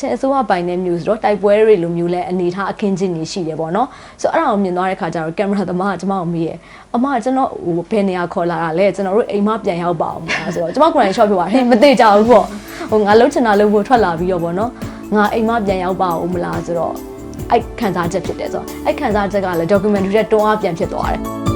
ချင်အစိုးရပိုင်တဲ့မျိုးဆိုတော့တိုက်ပွဲတွေလိုမျိုးလဲအနေထားအခင်းချင်းနေရှိတယ်ပေါ့နော်ဆိုတော့အဲ့ဒါကိုမြင်သွားတဲ့ခါကျတော့ကင်မရာသမားကကျွန်မကိုမေးရအမကျွန်တော်ဟိုဘယ်နေရာခေါ်လာတာလဲကျွန်တော်တို့အိမ်မပြန်ရောက်ပါအောင်မလားဆိုတော့ကျွန်မကိုယ်တိုင် short ပြပါဟင်မသိကြဘူးပေါ့ဟိုငါလှုပ်ချင်တာလှုပ်ဖို့ထွက်လာပြီးတော့ပေါ့နော်ငါအိမ်မပြန်ရောက်ပါအောင်မလားဆိုတော့အဲ့ခံစားချက်ဖြစ်တယ်ဆိုတော့အဲ့ခံစားချက်ကလည်း documentary တဲ့တွန်းအားပြန်ဖြစ်သွားတယ်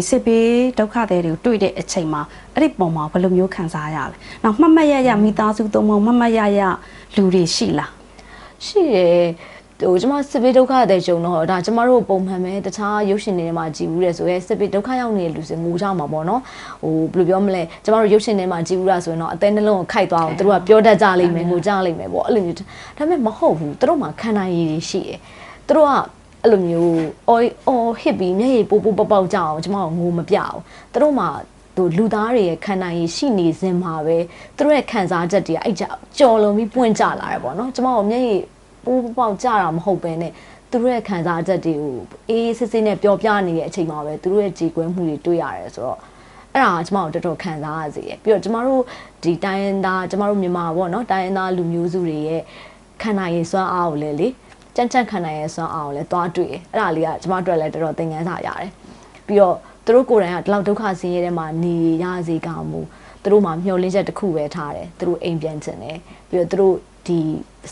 ဒီစစ်ဘေးဒုက္ခတွေတွေကိုတွေ့တဲ့အချိန်မှာအဲ့ဒီပုံမှာဘယ်လိုမျိုးခံစားရလဲ။နောက်မှတ်မှတ်ရရမိသားစုသုံးပုံမှတ်မှတ်ရရလူတွေရှိလားရှိတယ်ဟိုကျမစစ်ဘေးဒုက္ခတဲ့ဂျုံတော့ဒါကျမတို့ပုံမှန်ပဲတခြားရုပ်ရှင်တွေမှာကြည်ဘူးတယ်ဆိုရဲစစ်ဘေးဒုက္ခရောက်နေတဲ့လူစင်ငိုကြမှာပေါ့နော်ဟိုဘယ်လိုပြောမလဲကျမတို့ရုပ်ရှင်တွေမှာကြည်ဘူးတာဆိုရင်တော့အသေးနှလုံးကိုခိုက်သွားအောင်သူတို့ကပြောတတ်ကြလိမ့်မယ်ငိုကြလိမ့်မယ်ပေါ့အဲ့လိုမျိုးဒါပေမဲ့မဟုတ်ဘူးသူတို့မှာခန္ဓာရည်တွေရှိတယ်သူတို့က အဲ့လိုမျိုးအော်အော်ဟစ်ပြီးမျက်ရည်ပိုးပိုးပေါက်ပေါက်ကြအောင်ကျမတို့ငိုမပြအောင်သူတို့မှာသူလူသားတွေရဲ့ခန္ဓာရည်ရှိနေစဉ်မှာပဲသူတို့ရဲ့ခံစားချက်တွေကအဲ့ကြကြော်လွန်ပြီးပွင့်ကြလာတယ်ပေါ့နော်ကျမတို့မျက်ရည်ပိုးပေါက်ကြတာမဟုတ်ပဲနဲ့သူတို့ရဲ့ခံစားချက်တွေကိုအေးအေးဆေးဆေးနဲ့ပျော်ပြနေတဲ့အချိန်မှာပဲသူတို့ရဲ့ကြည်ကွဲမှုတွေတွေ့ရတယ်ဆိုတော့အဲ့ဒါကကျမတို့တော်တော်ခံစားရစေရပြီးတော့ကျမတို့ဒီတိုင်းရင်းသားကျမတို့မြန်မာပေါ့နော်တိုင်းရင်းသားလူမျိုးစုတွေရဲ့ခန္ဓာရည်စွမ်းအားကိုလည်းလေ ကြမ်းကြမ်းခန္ဓာရည်စွမ်းအားကိုလည်းသွားတွေ့တယ်အဲ့ဒါလေးကကျမတို့အတွက်လည်းတော်တော်သင်ခန်းစာရတယ်ပြီးတော့သူတို့ကိုယ်တိုင်ကဒီလောက်ဒုက္ခဆင်းရဲတဲ့မှာနေရစေကမူသူတို့မှာမျောလင်းချက်တစ်ခုပဲထားတယ်သူတို့အိမ်ပြန်ချင်တယ်ပြီးတော့သူတို့ဒီ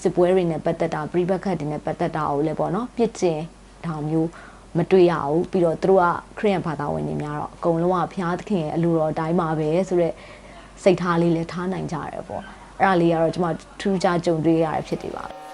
စစ်ပွဲတွေနဲ့ပတ်သက်တာပြိပခတ်တွေနဲ့ပတ်သက်တာကိုလည်းပေါ့နော်ပြစ်ကျင်ဒါမျိုးမတွေ့ရဘူးပြီးတော့သူတို့ကခရိယန်ဘာသာဝင်တွေများတော့အကုန်လုံးကဘုရားသခင်ရဲ့အလိုတော်အတိုင်းပါပဲဆိုတော့စိတ်ထားလေးလည်းထားနိုင်ကြရတယ်ပေါ့အဲ့ဒါလေးကတော့ကျွန်မထူးခြားကြုံတွေ့ရတာဖြစ်နေပါတယ်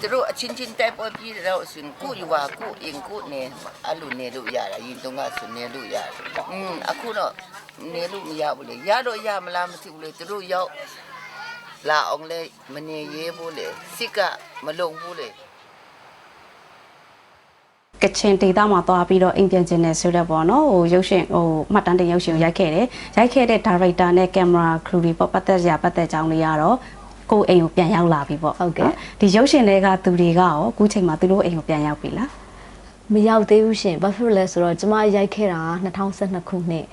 သူတို့အချင်းချင်းတိုက်ပွဲပြီးတော့ဆိုရင်ကိုရွာကိုအင်ကိုနေအဲ့လိုနေလို့ရတာရင်တုန်းကဆိုနေလို့ရတယ်อืมအခုတော့နေလို့မရဘူးလေရတော့ရမလားမသိဘူးလေသူတို့ရောက်လာအောင်လေမနေရဲဘူးလေစစ်ကမလုံဘူးလေကချင်ဒေသမှာသွားပြီးတော့အိမ်ပြန်ကျင်နေဆိုတော့ပေါ့နော်ဟိုရုပ်ရှင်ဟိုမှတ်တမ်းတင်ရုပ်ရှင်ကိုရိုက်ခဲ့တယ်ရိုက်ခဲ့တဲ့ director နဲ့ camera crew တွေပေါ့ပတ်သက်ရာပတ်သက်ကြောင်းလေးကတော့ ကိုယ်အိမ်ကိုပြန်ရောက်လာပြီပေါ့ဟုတ်ကဲ့နော်ဒီရုပ်ရှင်တွေကသူတွေကရောအခုချိန်မှာသူတို့အိမ်ကိုပြန်ရောက်ပြီလားမရောက်သေးဘူးရှင်ဘာဖြစ်လို့လဲဆိုတော့ကျမရိုက်ခဲ့တာ2012ခုနှစ်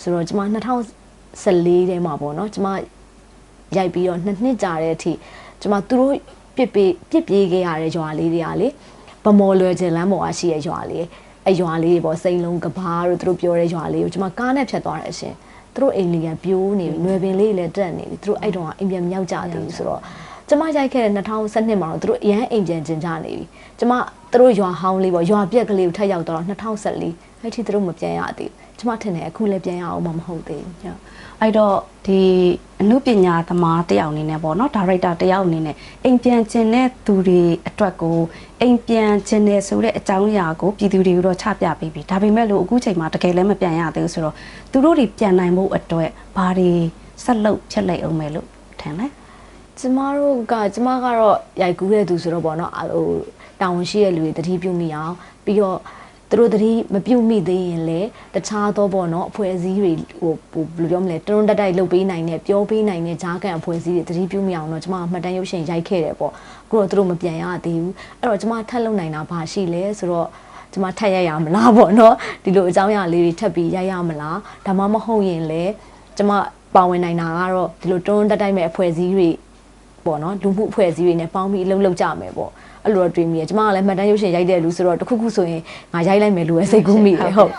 ဆိုတော့ကျမ2014ထဲမှာပေါ့နော်ကျမရိုက်ပြီးတော့နှစ်နှစ်ကြာတဲ့အထိကျမသူတို့ပြစ်ပေးပြစ်ပြေးခဲ့ရတဲ့ရွာလေးတွေကလေဗမော်လွယ်ကျင်လမ်းပေါ်ကရှိတဲ့ရွာလေးအဲရွာလေးတွေပေါ့စိန်လုံးကဘာတို့သူတို့ပြောတဲ့ရွာလေးကိုကျမကားနဲ့ဖြတ်သွားတယ်ရှင် သူတို့အိမ်လေးကပြိုးနေပြီနွယ်ပင်လေးလည်းတက်နေပြီသူတို့အဲ့တုန်းကအိမ်ပြန်မရောက်ကြသေးဘူးဆိုတော့ကျမရိုက်ခဲ့တဲ့2012မှာတော့သူတို့အရန်အိမ်ပြန်ကျင်ကြနေပြီကျမသူတို့ရွာဟောင်းလေးပေါ့ရွာပြက်ကလေးကိုထပ်ရောက်တော့2014အဲ့ဒီသူတို့မပြန်ရသေးဘူးကျမထင်တယ်အခုလည်းပြန်ရအောင်မမဟုတ်သေးဘူးည အဲ့တော့ဒီအမှုပညာသမားတယောက်အနေနဲ့ပေါ့နော်ဒါရိုက်တာတယောက်အနေနဲ့အိမ်ပြန်ကျင်တဲ့သူတွေအတွက်ကိုအိမ်ပြန်ကျင်တယ်ဆိုတဲ့အကြောင်းအရာကိုပြည်သူတွေကိုတော့ချပြပေးပြီဒါပေမဲ့လို့အခုချိန်မှာတကယ်လည်းမပြန်ရသေးဘူးဆိုတော့သူတို့တွေပြန်နိုင်ဖို့အတွက်ဘာတွေဆက်လုပ်ဖြစ်လိုက်အောင်မယ်လို့ထင်လဲကျမတို့ကကျမကတော့ရိုက်ကူးတဲ့သူဆိုတော့ပေါ့နော်ဟိုတာဝန်ရှိတဲ့လူတွေတတိပြုမိအောင်ပြီးတော့ သူတို့တတိမပြုတ်မိသေးရင်လည်းတခြားသောပေါ့နော်အဖွဲ့အစည်းတွေဟိုဟိုဘယ်လိုပြောမလဲတွန်းတက်တိုက်လုပ်ပေးနိုင်တဲ့ပြောပေးနိုင်တဲ့ဂျားကန်အဖွဲ့အစည်းတွေတတိပြုမိအောင်တော့ကျမကမှတ်တမ်းရုပ်ရှင်ရိုက်ခဲ့တယ်ပေါ့အခုတော့သူတို့မပြန်ရသေးဘူးအဲ့တော့ကျမထပ်လုပ်နိုင်တာဘာရှိလဲဆိုတော့ကျမထပ်ရိုက်ရမလားပေါ့နော်ဒီလိုအကြောင်းအရာလေးတွေထပ်ပြီးရိုက်ရမလားဒါမှမဟုတ်ရင်လည်းကျမပါဝင်နိုင်တာကတော့ဒီလိုတွန်းတက်တိုက်မဲ့အဖွဲ့အစည်းတွေပေါ့နော်လူမှုအဖွဲ့အစည်းတွေနဲ့ပေါင်းပြီးအလုပ်လုပ်ကြမယ်ပေါ့ အဲ့လိုတော့တွေးမိရကျမကလည်းမှတ်တမ်းရုပ်ရှင်ရိုက်တဲ့လူဆိုတော့တစ်ခုခုဆိုရင်ငါရိုက်လိုက်မယ်လို့ပဲစိတ်ကူးမိတယ်ဟုတ်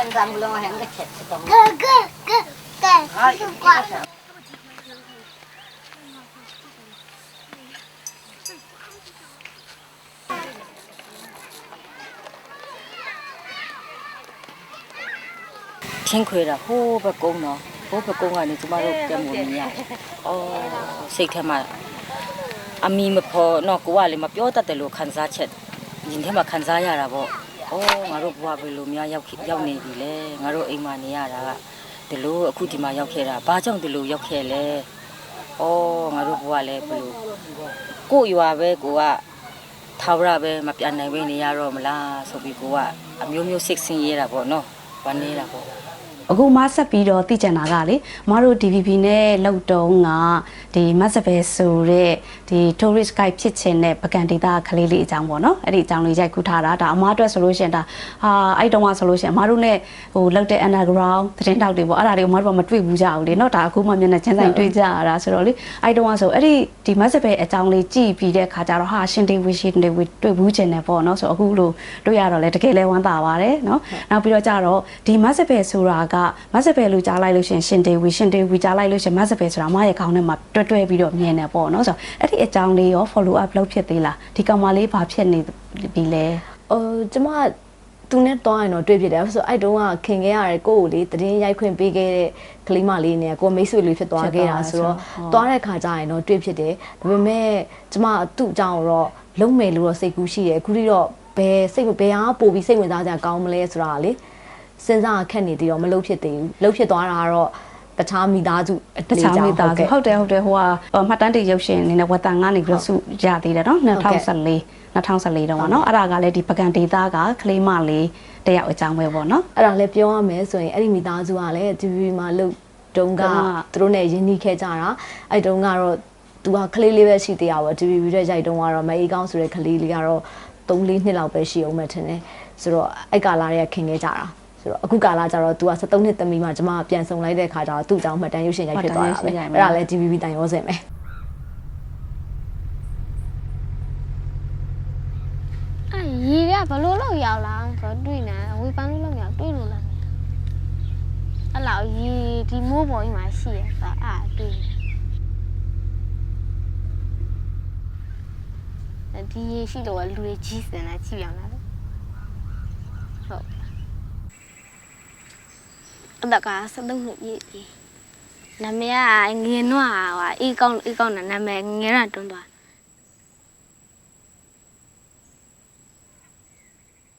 En ramlo hen det chet dom. Go, go, go, go. Go. ချင်းခွေတာဟိုးဘက်ကုန်းတော့ဟိုးဘက်ကုန်းကနေကျမတို့ပြန်မမြင်ရတယ်။အော်စိတ်ထဲမှာ အမီမဖော်တော့ကိုကလည်းမပြောတတ်တယ်လို့ခံစားချက်ရင်ထဲမှာခံစားရတာပေါ့။အော်ငါတို့ဘဝဘယ်လိုများရောက်ရောက်နေပြီလဲ။ငါတို့အိမ်မှာနေရတာကဒီလိုအခုဒီမှာရောက်ခဲ့တာဘာကြောင့်ဒီလိုရောက်ခဲ့လဲ။အော်ငါတို့ဘဝလည်းဘလို့ကို့ရွာပဲကိုကထာဝရပဲမပြန်နိုင်ပဲနေရတော့မလားဆိုပြီးကိုကအမျိုးမျိုးစိတ်ဆင်းရဲတာပေါ့နော်။ဝမ်းနေတာပေါ့ အခုမဆက်ပြီးတော့သိကြတာကလေမတို့ DVB နဲ့လောက်တုံးကဒီမဆဘဲဆိုတဲ့ဒီ tourist guide ဖြစ်ခြင်းနဲ့ပကံဒေတာကလေးလေးအကြောင်းပေါ့နော်အဲ့ဒီအကြောင်းလေးရိုက်ကူးထားတာဒါအမားအတွက်ဆိုလို့ရှိရင်ဒါဟာအဲ့တုံးကဆိုလို့ရှိရင်မတို့ ਨੇ ဟိုလောက်တဲ့ underground သတင်းတောက်တွေပေါ့အဲ့ဒါတွေကိုမတို့ကမတွေ့ဘူးကြဘူးလေနော်ဒါအခုမှမျက်နှာချင်းဆိုင်တွေ့ကြရတာဆိုတော့လေအဲ့တုံးကဆိုအဲ့ဒီဒီမဆဘဲအကြောင်းလေးကြည့်ပြီးတဲ့အခါကျတော့ဟာရှင်တေဝီရှင်တေဝီတွေ့ဘူးခြင်းနဲ့ပေါ့နော်ဆိုအခုလို့တွေ့ရတော့လေတကယ်လဲဝမ်းသာပါတယ်နော်နောက်ပြီးတော့ကြတော့ဒီမဆဘဲဆိုတာကကမဆပယ်လို့ကြားလိုက်လို့ရှင်ရှင်တေဝီရှင်တေဝီကြားလိုက်လို့ရှင်မဆပယ်ဆိုတာမရဲ့ခေါင်းထဲမှာတွဲတွဲပြီးတော့မြင်နေပေါ့နော်ဆိုတော့အဲ့ဒီအကြောင်းလေးရော follow up လုပ်ဖြစ်သေးလားဒီကောင်မလေးဘာဖြစ်နေပြီလဲဟိုကျမသူနဲ့တော့ရင်တော့တွေ့ဖြစ်တယ်ဆိုတော့အဲ့တုန်းကခင်ခဲ့ရတယ်ကိုယ့်ကိုလေတရင်ရိုက်ခွင့်ပေးခဲ့တဲ့ကလေးမလေးနဲ့ကိုမိတ်ဆွေလေးဖြစ်သွားခဲ့တာဆိုတော့သွားတဲ့ခါကျရင်တော့တွေ့ဖြစ်တယ်ဒါပေမဲ့ကျမသူ့အကြောင်းတော့လုံးမယ်လို့တော့စိတ်ကူးရှိတယ်အခုတိတော့ဘယ်စိတ်ဘယ်ဟာပို့ပြီးစိတ်ဝင်စားကြကောင်းမလဲဆိုတာလေ စဉ်းစားခက်နေသေးတော့မလုပ်ဖြစ်သေးဘူးလုပ်ဖြစ်သွားတာကတော့တခြားမိသားစုအတခြားမိသားစုဟုတ်ကဲ့ဟုတ်တယ်ဟုတ်တယ်ဟိုကမှတ်တမ်းတရုပ်ရှင်အနေနဲ့ဝက်တန်ကနေပြီးတော့စုရသေးတယ်နော်2014 2014တုန်းကနော်အဲ့ဒါကလည်းဒီပကံဒေတာကကလေးမလေးတယောက်အကြောင်းပဲပေါ့နော်အဲ့ဒါလည်းပြောရမယ်ဆိုရင်အဲ့ဒီမိသားစုကလည်း TV မှာလုတ်တုံးကတုန်းကသူတို့နဲ့ရင်းနှီးခဲ့ကြတာအဲ့တုန်းကတော့သူကကလေးလေးပဲရှိသေးတာပေါ့ TV ရဲ့ရိုက်တုံးကတော့မအေးကောင်းဆိုတဲ့ကလေးလေးကတော့3-4နှစ်လောက်ပဲရှိအောင်မဲ့ထင်တယ်ဆိုတော့အဲ့ကာလာတွေကခင်ခဲ့ကြတာ ဆိုတော့အခုကာလာကျတော့ तू က73နှစ်သမီးမှကျမပြန်ဆုံလိုက်တဲ့ခါကျတော့သူ့အကြောင်းမှတ်တမ်းရုပ်ရှင်ရိုက်ဖြစ်သွားတာပဲအဲ့ဒါလည်း TVB တိုင်ရောစင်ပဲအဲ့ရေကဘလို့လို့ရောက်လာဆိုတော့တွေ့နေဝေပန်းလို့လို့မရတွေ့လို့လားအဲ့လောက်ရေဒီမိုးပေါ်ကြီးမှာရှိရဆိုတော့အာတွေ့နေဒီရေရှိတော့လူတွေကြီးစင်လာကြည့်အောင်လားဟုတ်အ တကစတော့နှစ်ကြီးကြီးနာမည်ကငင်းနွားဟာအေးကောင်းအေးကောင်းနာနာမည်ငယ်ရတွန်းသွား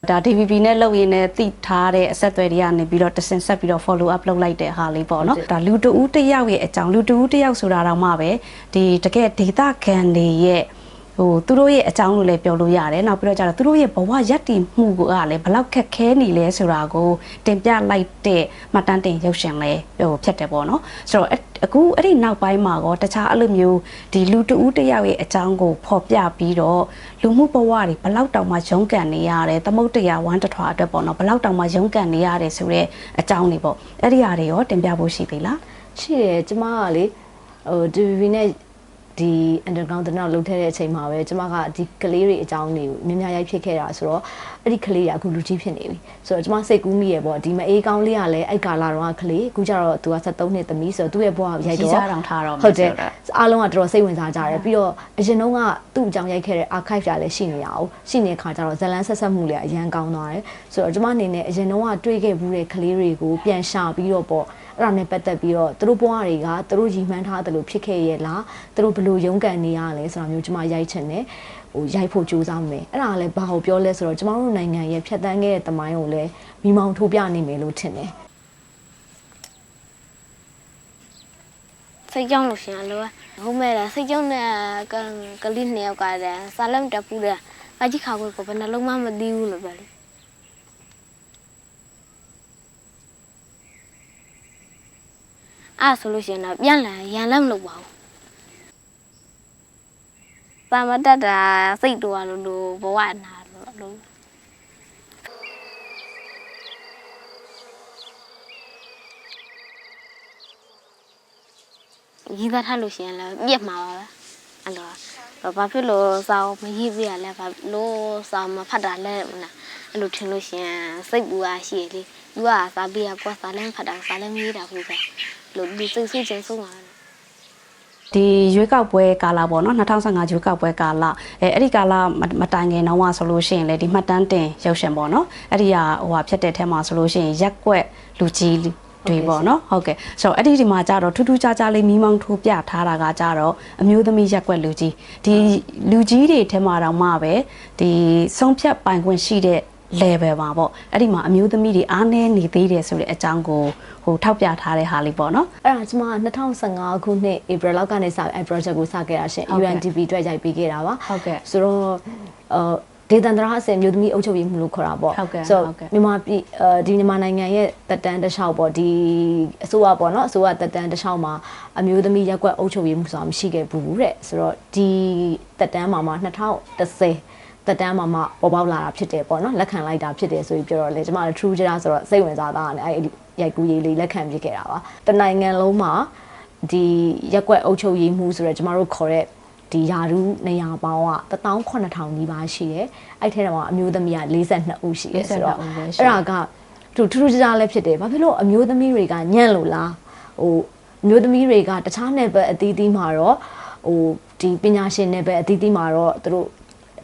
ဒါ DVB နဲ့လုပ်ရင်းနဲ့တိထားတဲ့အဆက်အသွယ်တွေကနေပြီးတော့တဆင်ဆက်ပြီးတော့ follow up လုပ်လိုက်တဲ့ဟာလေးပေါ့နော်ဒါလူတဦးတစ်ယောက်ရဲ့အကြောင်းလူတဦးတစ်ယောက်ဆိုတာတော့မှပဲဒီတကယ်ဒေတာခံတွေရဲ့ ဟိုသူတို့ရဲ့အကြောင်းလို့လည်းပြောလို့ရတယ်နောက်ပြီးတော့ကျတော့သူတို့ရဲ့ဘဝရက်တည်မှုကလည်းဘယ်လောက်ခက်ခဲနေလဲဆိုတာကိုတင်ပြလိုက်တဲ့မှတ်တမ်းတင်ရုပ်ရှင်လေးဟိုဖြစ်တယ်ပေါ့နော်ဆိုတော့အဲ့အခုအဲ့ဒီနောက်ပိုင်းမှာကောတခြားအဲ့လိုမျိုးဒီလူတဦးတစ်ယောက်ရဲ့အကြောင်းကိုဖော်ပြပြီးတော့လူမှုဘဝတွေဘယ်လောက်တောင်မှရုန်းကန်နေရတယ်သမုတ်တရားဝမ်းတထွားအတွက်ပေါ့နော်ဘယ်လောက်တောင်မှရုန်းကန်နေရတယ်ဆိုတော့အကြောင်းတွေပေါ့အဲ့ဒီဟာတွေရောတင်ပြဖို့ရှိသေးလားရှိတယ်ကျမကလေဟို TV နဲ့ ဒီ underground တနောက်လုပ်ထည့်တဲ့အချိန်မှာပဲကျမကဒီကလေးတွေအကြောင်းတွေကိုမြင်များရိုက်ဖြစ်ခဲ့တာဆိုတော့အဲ့ဒီကလေးကအခုလူကြီးဖြစ်နေပြီဆိုတော့ကျမစိတ်ကူးမိရပေါ့ဒီမအေးကောင်းလေးကလည်းအဲ့ကာလာတော့ကလေးအခုကျတော့သူက73နှစ်သမီးဆိုတော့သူ့ရဲ့ဘဝကိုရိုက်ကြီးတော့စားတောင်ထားတော့မယ်ဟုတ်တယ်ဆိုတော့အားလုံးကတော်တော်စိတ်ဝင်စားကြတယ်ပြီးတော့အရင်တုန်းကသူ့အကြောင်းရိုက်ခဲ့တဲ့ archive တွေလည်းရှိနေရအောင်ရှိနေတဲ့ခါကျတော့ဇလန်းဆက်ဆက်မှုလည်းအရန်ကောင်းသွားတယ်ဆိုတော့ကျမအနေနဲ့အရင်တုန်းကတွေ့ခဲ့ဘူးတဲ့ကလေးတွေကိုပြန်ရှာပြီးတော့ပေါ့ အဲ့ဒါနဲ့ပတ်သက်ပြီးတော့သူတို့ဘဝတွေကသူတို့ရည်မှန်းထားတယ်လို့ဖြစ်ခဲ့ရဲ့လားသူတို့ဘယ်လိုရုန်းကန်နေရလဲဆိုတာမျိုးကျမရိုက်ချင်တယ်ဟိုရိုက်ဖို့ကြိုးစားမယ်အဲ့ဒါကလည်းဘာကိုပြောလဲဆိုတော့ကျမတို့နိုင်ငံရဲ့ဖြတ်တန်းခဲ့တဲ့တမိုင်းကိုလည်းမိမောင်ထိုးပြနေမယ်လို့ထင်တယ်စိတ်ကြောင်းလို့ရှင်အလိုဟုတ်မဲ့လားစိတ်ကြောင်းနဲ့ကလေးနှစ်ယောက်ကတည်းစာလုံးတက်ပူတယ်ဘာကြီးခါခွေကိုဘယ်နှလုံးမှမသိဘူးလို့ပြောလေ အဲ့ဆိုလို့ရှင်တော့ပြန်လာရန်လည်းမလုပ်ပါဘူးပါမတတ်တာစိတ်တော်လို့လို့ဘဝနာလို့လို့ရေးသားထားလို့ရှင်လည်းပြက်မှာပါပဲ အဲ့တော့ဘာဖြစ်လို့စာအုပ်မရေးပြရလဲဘာလို့စာမဖတ်တာလဲမနာအဲ့လိုထင်လို့ရှင်စိတ်ပူအားရှိရလေသူကစာပြရကွာစာလည်းဖတ်တာစာလည်းမရေးတာဘူးကလို့ဒီစိတ်ဆိုးခြင်းဆုံးပါဒီရွေးကောက်ပွဲကာလပေါ့နော်2015ရွေးကောက်ပွဲကာလအဲအဲ့ဒီကာလမမတိုင်ခင်တော့ဆိုလို့ရှိရင်လေဒီမှတ်တမ်းတင်ရုပ်ရှင်ပေါ့နော်အဲ့ဒီဟာဟိုဟာဖြစ်တဲ့ထဲမှာဆိုလို့ရှိရင်ရက်ကွက်လူကြီး တွေပေါ့နော်ဟုတ်ကဲ့ဆိုတော့အဲ့ဒီဒီမှာကြတော့ထူးထူးခြားခြားလေးမီးမောင်းထိုးပြထားတာကကြတော့အမျိုးသမီးရက်ကွက်လူကြီးဒီလူကြီးတွေထဲမှာတော့မှပဲဒီဆုံးဖြတ်ပိုင်ခွင့်ရှိတဲ့ level မှာပေါ့အဲ့ဒီမှာအမျိုးသမီးတွေအားနည်းနေသေးတယ်ဆိုတဲ့အကြောင်းကိုဟိုထောက်ပြထားတဲ့ဟာလေးပေါ့နော်အဲ့ဒါကျွန်မ2015ခုနှစ် April လောက်ကနေစအဲ project ကိုစခဲ့တာရှင်ဟုတ်ကဲ့ UNDP အတွက်ရိုက်ပေးခဲ့တာပါဟုတ်ကဲ့ဆိုတော့အာ ဒေသန္တရအစင်မျိုးသမီးအုပ်ချုပ်ရေးမှုလို့ခေါ်တာပေါ့ဟုတ်ကဲ့ဆိုဟုတ်ကဲ့မြန်မာပြည်အဲဒီမြန်မာနိုင်ငံရဲ့တက်တန်းတစ်လျှောက်ပေါ့ဒီအစိုးရပေါ့နော်အစိုးရတက်တန်းတစ်လျှောက်မှာအမျိုးသမီးရက်ကွက်အုပ်ချုပ်ရေးမှုဆိုတာမရှိခဲ့ဘူးတဲ့ဆိုတော့ဒီတက်တန်းမှာမှာ2010တက်တန်းမှာမှပေါ်ပေါက်လာတာဖြစ်တယ်ပေါ့နော်လက်ခံလိုက်တာဖြစ်တယ်ဆိုပြီးပြောတော့လေကျမတို့ true ကြတာဆိုတော့စိတ်ဝင်စားတာနဲ့အဲရိုက်ကူးရေးလေးလက်ခံပြခဲ့တာပါတနိုင်ငံလုံးမှာဒီရက်ကွက်အုပ်ချုပ်ရေးမှုဆိုတော့ကျမတို့ခေါ်တဲ့ ဒီယာရုနေရာပေါင်းက18000နီးပါးရှိတယ်အဲ့ထဲမှာအမျိုးသမီးက42ဦးရှိတယ်ဆိုတော့42ဦးပဲရှိအဲ့ဒါကသူထူးထူးခြားခြားလည်းဖြစ်တယ်ဘာဖြစ်လို့အမျိုးသမီးတွေကညံ့လို့လားဟိုအမျိုးသမီးတွေကတခြားနယ်ပယ်အသီးသီးမှာတော့ဟိုဒီပညာရှင်နယ်ပယ်အသီးသီးမှာတော့သူတို့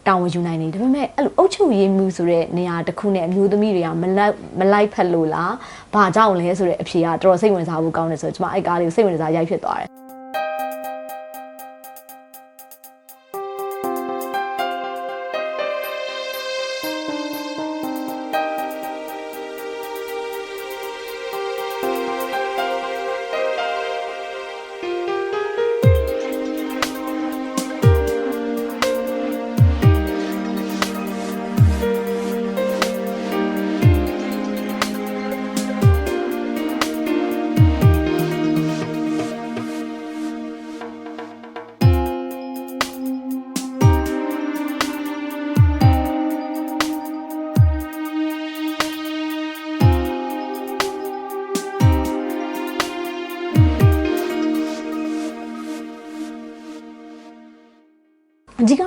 တောင်းဝန်ယူနိုင်နေတယ်ဒါပေမဲ့အဲ့လိုအုပ်ချုပ်ရေးမှုဆိုတဲ့နေရာတစ်ခုနဲ့အမျိုးသမီးတွေကမလိုက်မလိုက်ဖက်လို့လားဘာကြောင့်လဲဆိုတဲ့အဖြေကတော်တော်စိတ်ဝင်စားဖို့ကောင်းတယ်ဆိုတော့ကျွန်မအဲ့ကားလေးကိုစိတ်ဝင်စားရိုက်ဖြစ်သွားတယ်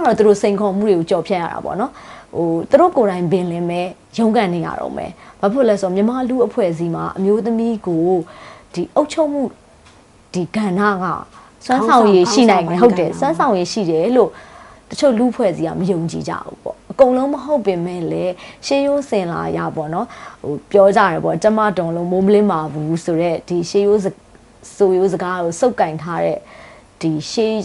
တော့သူတို့စိန်ခေါ်မှုတွေကိုကြော်ဖြတ်ရတာပေါ့နော်ဟိုသူတို့ကိုယ်တိုင်ပင်လင်းမဲ့ရုန်းကန်နေရတော့မယ်ဘာဖြစ်လဲဆိုတော့မြန်မာလူအဖွဲ့အစည်းမှာအမျိုးသမီးကိုဒီအုပ်ချုပ်မှုဒီကဏ္ဍကစွမ်းဆောင်ရည်ရှိနိုင်တယ်ဟုတ်တယ်စွမ်းဆောင်ရည်ရှိတယ်လို့တချို့လူအဖွဲ့အစည်းကမယုံကြည်ကြဘူးပေါ့အကုန်လုံးမဟုတ်ပင်မဲ့လည်းရှေးရိုးစင်လာရပေါ့နော်ဟိုပြောကြတယ်ပေါ့ကျမတုံလုံးမိုးမလင်းပါဘူးဆိုတော့ဒီရှေးရိုးစဆိုရိုးစကားကိုစုပ်ကင်ထားတဲ့ဒီရှေး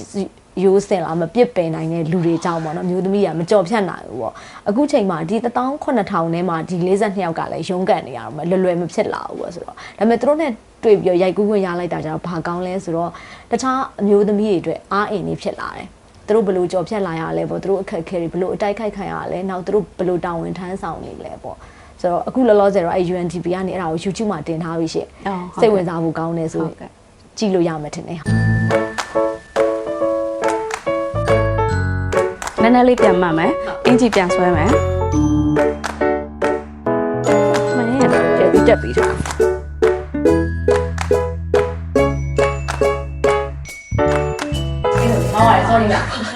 ရိုးစင်လာမပြစ်ပင်နိုင်တဲ့လူတွေကြောင့်ပေါ့နော်အမျိုးသမီးကမကြော်ဖြတ်နိုင်ဘူးပေါ့အခုချိန်မှာဒီ18000ထဲမှာဒီ42ယောက်ကလည်းရုန်းကန်နေရတော့မလွယ်လွယ်မဖြစ်လာဘူးပေါ့ဆိုတော့ဒါပေမဲ့သူတို့ ਨੇ တွေ့ပြီးတော့ရိုက်ကူးခွင့်ရလိုက်တာကြတော့ဘာကောင်းလဲဆိုတော့တခြားအမျိုးသမီးတွေအတွက်အားအင်နေဖြစ်လာတယ်သူတို့ဘယ်လိုကြော်ဖြတ်လာရလဲပေါ့သူတို့အခက်အခဲတွေဘယ်လိုအတိုက်ခိုက်ခံရလဲနောက်သူတို့ဘယ်လိုတာဝန်ထမ်းဆောင်နေလဲပေါ့ဆိုတော့အခုလောလောဆယ်တော့အဲ UNDP ကနေအဲ့ဒါကို YouTube မှာတင်ထားပြီးရှင့်အော်ဟုတ်ကဲ့စိတ်ဝင်စားဖို့ကောင်းတယ်ဆိုဟုတ်ကဲ့ကြည့်လို့ရမယ်ထင်တယ် နည်းနည်းလေးပြန်မှတ်မယ်အင်ဂျီပြန်ဆွဲမယ်မင်းရတော့ကျေပြီးတက်ပြီးထားမောင်ရ sorry လား